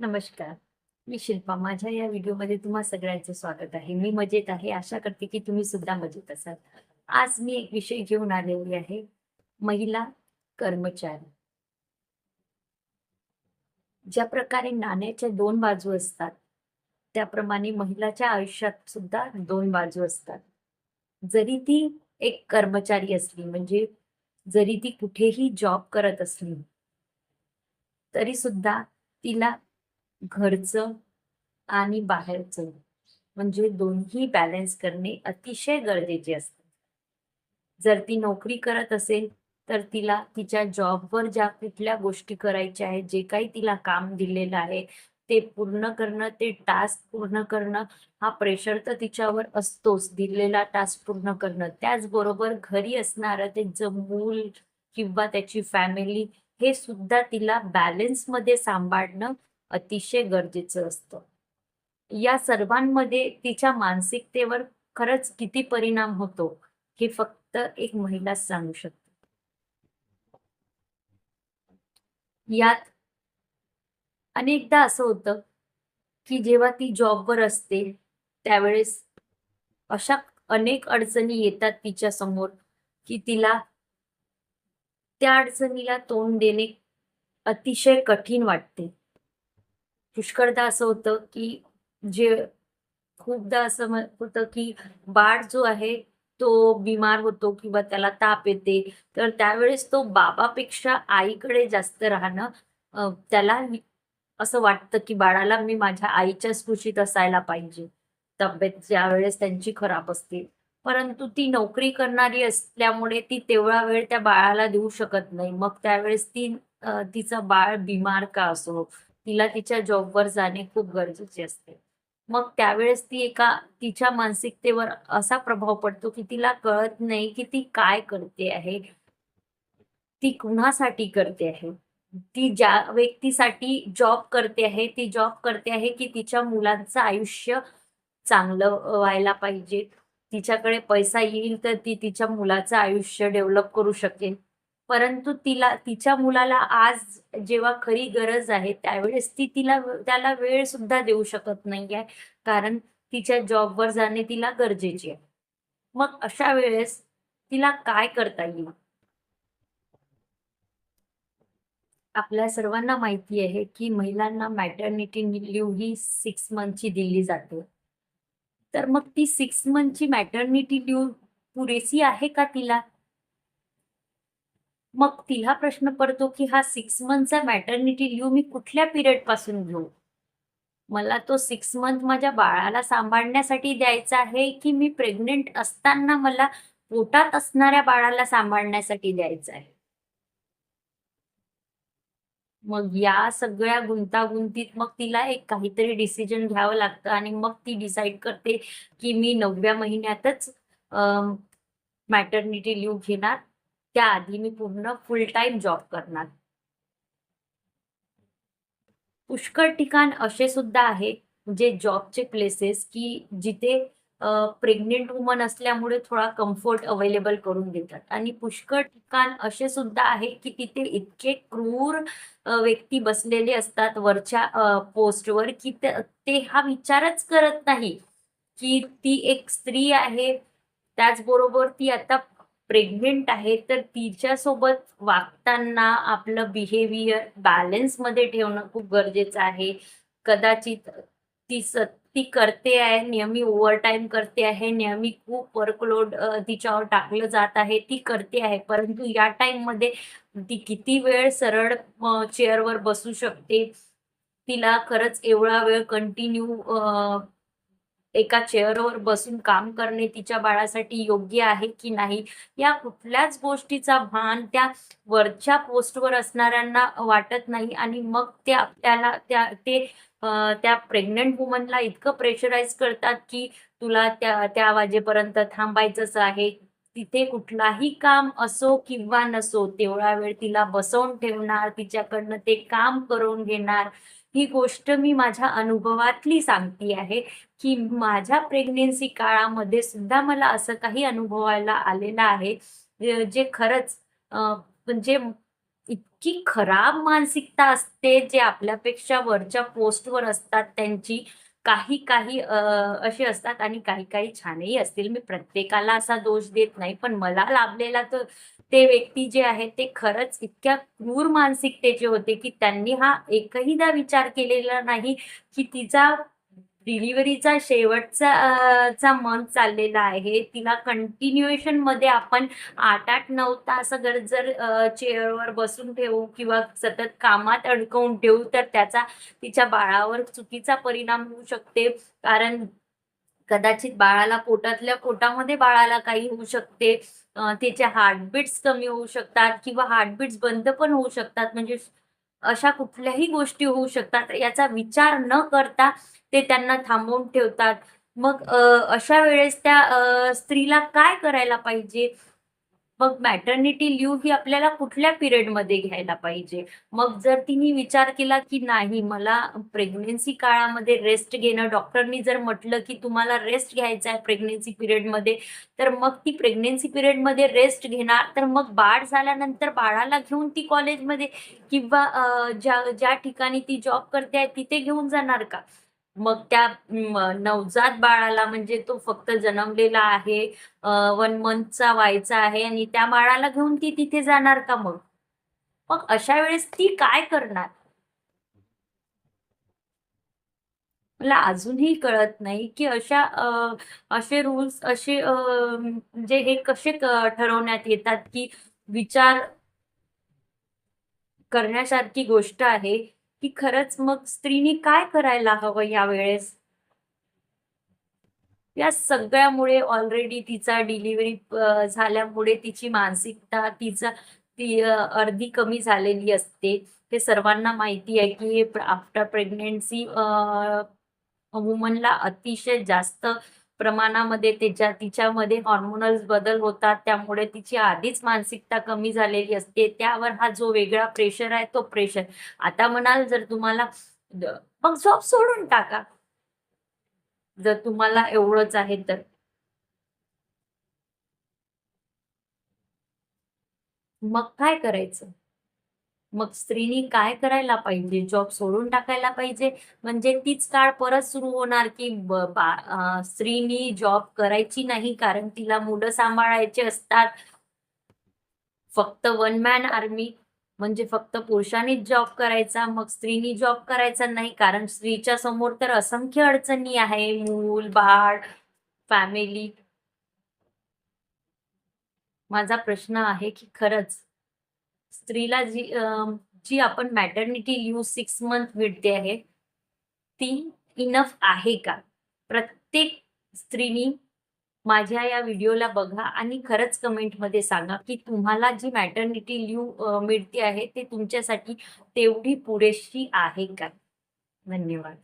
नमस्कार. मी शिल्पा. माझ्या या व्हिडिओमध्ये तुम्हा सगळ्यांचं स्वागत आहे. मी मजेत आहे. आशा करते की तुम्ही सुद्धा मजेत असाल. आज मी एक विषय घेऊन आलेली आहे. महिला कर्मचारी. ज्या प्रकारे नाण्याच्या दोन बाजू असतात त्याप्रमाणे महिलाच्या आयुष्यात सुद्धा दोन बाजू असतात. जरी ती एक कर्मचारी असली म्हणजे जरी ती कुठेही जॉब करत असली तरी सुद्धा तिला घरचं आणि बाहेरचं. म्हणजे दोन्ही बॅलन्स करणे अतिशय गरजेचे असते. जर ती नोकरी करत असेल तर तिला तिच्या जॉबवर ज्या कुठल्या गोष्टी करायच्या आहेत जे काही तिला काम दिलेलं आहे ते पूर्ण करणं ते टास्क पूर्ण करणं हा प्रेशर तर तिच्यावर असतोच. दिलेला टास्क पूर्ण करणं. त्याचबरोबर घरी असणारं त्यांचं मूल किंवा त्याची फॅमिली हे सुद्धा तिला बॅलन्समध्ये सांभाळणं अतिशय गरजेचं असतं. या सर्वांमध्ये तिच्या मानसिकतेवर खरंच किती परिणाम होतो हे फक्त एक महिलाच सांगू शकते. यात अनेकदा असं होतं की जेव्हा ती जॉबवर असते त्यावेळेस अशा अनेक अडचणी येतात तिच्या समोर की तिला त्या अडचणीला तोंड देणे अतिशय कठीण वाटते. पुष्कळदा असं होतं की जे खूपदा असं होतं की बाळ जो आहे तो बिमार होतो किंवा त्याला ताप येते. तर त्यावेळेस तो बाबापेक्षा आईकडे जास्त राहणं त्याला असं वाटतं की बाळाला मी माझ्या आईच्याच स्पृशीत असायला पाहिजे. तब्येत ज्यावेळेस त्यांची खराब असते. परंतु ती नोकरी करणारी असल्यामुळे ती तेवढा वेळ त्या बाळाला देऊ शकत नाही. मग त्यावेळेस ती तिचं बाळ बिमार का असो? तिला तिच्या जॉबवर जाणे खूप गरजेचे असते. मग त्यावेळेस ती एका तिच्या मानसिकतेवर असा प्रभाव पडतो की तिला कळत नाही की ती काय करते आहे. ती कुणासाठी करते आहे? ती ज्या व्यक्तीसाठी जॉब करते आहे ती जॉब करते आहे की तिच्या मुलांचं आयुष्य चांगलं व्हायला पाहिजे. तिच्याकडे पैसा येईल तर ती तिच्या मुलाचं आयुष्य डेव्हलप करू शकेल. परंतु तिला तिच्या मुलाला आज जेव्हा खरी गरज आहे त्यावेळेस ती तिला त्याला वेळ सुद्धा देऊ शकत नाही आहे कारण तिच्या जॉबवर जाणे तिला गरजेचे आहे. मग अशा वेळेस तिला काय करता येईल? आपल्या सर्वांना माहिती आहे की महिलांना मॅटर्निटी लिव्ह ही सिक्स मंथची दिली जाते. तर मग ती सिक्स मंथची मॅटर्निटी लिव्ह पुरेशी आहे का तिला? मग तिला प्रश्न पडतो की हा सिक्स मंथचा मॅटर्निटी लिव्ह मी कुठल्या पिरियडपासून घेऊ? मला तो सिक्स मंथ माझ्या बाळाला सांभाळण्यासाठी द्यायचा आहे की मी प्रेग्नेंट असताना मला पोटात असणाऱ्या बाळाला सांभाळण्यासाठी द्यायचा आहे? मग या सगळ्या गुंतागुंतीत मग तिला एक काहीतरी डिसिजन घ्यावं लागतं आणि मग ती डिसाईड करते की मी नवव्या महिन्यातच मॅटर्निटी लिव्ह घेणार. त्याआधी मी पूर्ण फुल टाइम जॉब करणार. पुष्कळ ठिकाण असे सुद्धा आहे जे जॉबचे प्लेसेस की जिथे प्रेग्नेंट वुमन असल्यामुळे थोडा कम्फर्ट अवेलेबल करून देतात. आणि पुष्कळ ठिकाण असे सुद्धा आहे की तिथे इतके क्रूर व्यक्ती बसलेले असतात वरच्या पोस्टवर की ते ते हा विचारच करत नाही की ती एक स्त्री आहे त्याचबरोबर ती आता प्रेग्नेंट आहे तर तिच्यासोबत वागताना आपलं बिहेवियर बॅलन्समध्ये ठेवणं खूप गरजेचं आहे. कदाचित ती स ती करते आहे नेहमी ओव्हरटाईम करते आहे नेहमी खूप वर्कलोड तिच्यावर टाकलं जात आहे ती करते आहे. परंतु या टाईममध्ये ती किती वेळ सरळ चेअरवर बसू शकते? तिला खरंच एवढा वेळ कंटिन्यू एका चेअरवर बसून काम करणे तिच्या बाळासाठी योग्य आहे की नाही? या कुठल्याच गोष्टीचा भान त्या वरच्या पोस्टवर असणाऱ्यांना वाटत नाही आणि मग ते आपल्याला त्या ते त्या प्रेग्नंट वुमनला इतकं प्रेशराईज करतात की तुला त्या त्या वाजेपर्यंत थांबायचंच आहे. तिथे कुठलाही काम असो किंवा नसो तेवढा वेळ तिला बसवून ठेवणार तिच्याकडनं ते काम करून घेणार. ही गोष्ट मी माझ्या अनुभवातली सांगते आहे की माझ्या प्रेग्नेन्सी काळामध्ये सुद्धा मला असं काही अनुभवायला आलेलं आहे जे खरंच म्हणजे इतकी खराब मानसिकता असते जे आपल्यापेक्षा वरच्या पोस्टवर असतात त्यांची काही काही असे असतात आणि काही काही छानही असतील. मी प्रत्येकाला असा दोष देत नाही पण मला लाभलेला तर ते व्यक्ती जे आहे ते खरंच इतक्या क्रूर मानसिकतेचे होते की त्यांनी हा एकहीदा विचार केलेला नाही की तिचा डिलिव्हरीचा शेवटचा चा मंथ चाललेला आहे. तिला कंटिन्युएशनमध्ये आपण आठ आठ नऊ तास जर जर चेअरवर बसून ठेवू किंवा सतत कामात अडकवून ठेवू तर त्याचा तिच्या बाळावर चुकीचा परिणाम होऊ शकते. कारण कदाचित बाळाला पोटातल्या पोटामध्ये बाळाला काही होऊ शकते. त्याचे हार्टबीट्स कमी होऊ शकतात किंवा हार्टबीट्स बंद पण होऊ शकतात. म्हणजे अशा कुठल्याही गोष्टी होऊ शकतात. याचा विचार न करता ते त्यांना थांबवून ठेवतात. मग अशा वेळेस त्या स्त्रीला काय करायला पाहिजे? मग मॅटर्निटी लिव्ह ही आपल्याला कुठल्या पिरियडमध्ये घ्यायला पाहिजे? मग जर तिने विचार केला की नाही मला प्रेग्नेन्सी काळामध्ये रेस्ट घेणं डॉक्टरनी जर म्हटलं की तुम्हाला रेस्ट घ्यायचा आहे प्रेग्नेन्सी पिरियडमध्ये तर मग ती प्रेग्नेन्सी पिरियडमध्ये रेस्ट घेणार. तर मग बाळ झाल्यानंतर बाळाला घेऊन ती कॉलेजमध्ये किंवा ज्या ज्या ठिकाणी ती जॉब करते आहे तिथे घेऊन जाणार का? मग त्या नवजात बाळाला म्हणजे तो फक्त जन्मलेला आहे वन मंथचा व्हायचा आहे आणि त्या बाळाला घेऊन ती तिथे जाणार का मग? मग अशा वेळेस ती काय करणार? मला अजूनही कळत नाही की अशा असे रूल्स असे म्हणजे हे कसे ठरवण्यात येतात की विचार करण्यासारखी गोष्ट आहे की खरंच मग स्त्रीनी काय करायला हवं या वेळेस? या सगळ्यामुळे ऑलरेडी तिचा डिलिव्हरी झाल्यामुळे तिची मानसिकता तिचा ती अर्धी कमी झालेली असते. हे सर्वांना माहिती आहे की आफ्टर प्रेग्नेन्सी वुमनला अतिशय जास्त प्रमाणामध्ये त्याच्या तिच्यामध्ये हॉर्मोनल बदल होतात त्यामुळे तिची आधीच मानसिकता कमी झालेली असते. त्यावर हा जो वेगळा प्रेशर आहे तो प्रेशर आता म्हणाल जर तुम्हाला मग जॉब सोडून टाका. जर तुम्हाला एवढंच आहे तर. मग काय करायचं? मग स्त्रीनी काय करायला पाहिजे? जॉब सोडून टाकायला पाहिजे? म्हणजे तीच काळ परत सुरू होणार की स्त्रीनी जॉब करायची नाही कारण तिला मुलं सांभाळायचे असतात. फक्त वन मॅन आर्मी म्हणजे फक्त पुरुषांनीच जॉब करायचा मग स्त्रीनी जॉब करायचा नाही कारण स्त्रीच्या समोर तर असंख्य अडचणी आहे मूल बाळ फॅमिली माझा प्रश्न आहे की खरंच स्त्रीला जी जी आपण मॅटर्निटी लिव्ह सिक्स मंथ मिळते आहे ती इनफ आहे का? प्रत्येक स्त्रीनी माझ्या या व्हिडिओला बघा आणि खरंच कमेंटमध्ये सांगा की तुम्हाला जी मॅटर्निटी लिव्ह मिळते आहे ते तुमच्यासाठी तेवढी पुरेशी आहे का? धन्यवाद.